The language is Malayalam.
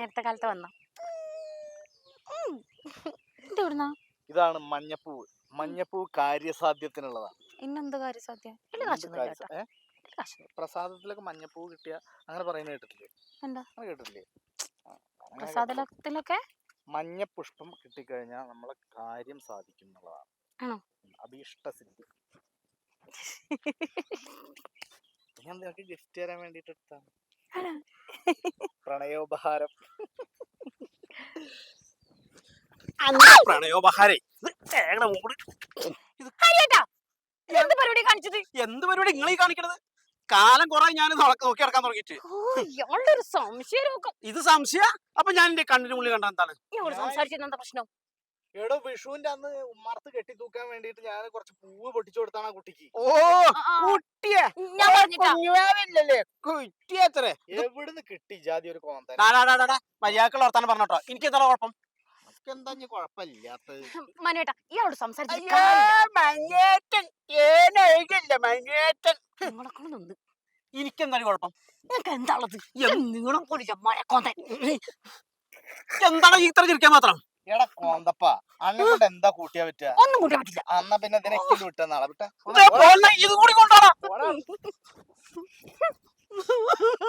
നേരത്തെ കാലത്ത് വന്നോ ഇതെവിടുന്നാ? ഇതാണ് മഞ്ഞപ്പൂ മഞ്ഞപ്പൂ കാര്യസാധ്യത്തിനുള്ളതാണ്. ഇന്നെന്ത് കാര്യം സാധ്യം എന്റെ എന്ത് കാശൊന്നും കാര്യ- കേട്ടോ. ഏ? എന്റെ കാശൊന്നും പ്രസാദത്തിലൊക്കെ മഞ്ഞപ്പൂ കിട്ടിയ അങ്ങനെ പറയുന്നത് കേട്ടിട്ടില്ലേ? എന്താ? അങ്ങനെ കേട്ടിട്ടില്ലേ? ആ, അങ്ങനെ കേട്ടിട്ടില്ലേ? പ്രസാദത്തിലൊക്കെ? മഞ്ഞപ്പുഷ്പം കിട്ടിക്കഴിഞ്ഞാൽ നമ്മളെ കാര്യം സാധിക്കും എന്നുള്ളതാണ്. ആണോ? ഉം, ഞാൻ നിനക്ക് ഗിഫ്റ്റ് തരാൻ വേണ്ടിട്ട് എടുത്താണ് ആണോ? പ്രണയോപഹാരം. പ്രണയോപഹാരേ. ഹരിയേട്ടാ, എന്ത് പരിപാടി കാണിച്ചത്? എന്ത് പരിപാടി നിങ്ങൾ ഈ കാണിക്കണത്? കാലം കുറെ ഞാൻ നോക്കി നടക്കാൻ തുടങ്ങിട്ട് ഓ ഇയാളുടെ ഒരു സംശയം നോക്കാം ഇത് സംശയ? അപ്പൊ ഞാൻ എന്റെ കണ്ണിന് മുന്നിൽ കണ്ട എന്താണ്? പ്രശ്നം? എടോ വിഷുവിന്റെ അന്ന് ഉമ്മർത്ത് കെട്ടി തൂക്കാൻ വേണ്ടിട്ട് ഞാൻ കുറച്ച് പൂവ് പൊട്ടിച്ചു കൊടുത്താണ് ആ കുട്ടിക്ക്. ഓ ഞാൻ പറഞ്ഞിട്ടാ. കുഞ്ഞുവാവില്ലല്ലേ കുട്ടിയത്രേ. എവിടുന്ന് കിട്ടി ജാതി ഒരു കോന്തൻ മര്യാദക്കുള്ള വർത്താനം പറഞ്ഞോട്ടോ എനിക്ക് എന്താ കുഴപ്പം? എന്താ ഇനി കുഴപ്പമില്ലാത്തത്? മനുവേട്ടാ ഇയാളോട് അയ്യോ ഏനഴികില്ല എനിക്കെന്താണ് കുഴപ്പം? നിങ്ങൾക്ക് നീളം മഴക്കോന്തൻ എന്താണ് ഈ ഇത്ര ചിരിക്കാൻ മാത്രം? എടാ കോന്തപ്പ അന്നെ എന്താ കൂട്ടിയാ പറ്റുക? ഒന്നും കൂട്ടിയാ പറ്റില്ല. അന്നാ പിന്നെ ഇതിനെ വിട്ട നാളെ വിട്ട. ഇത് കൂടി കൊണ്ടോടാ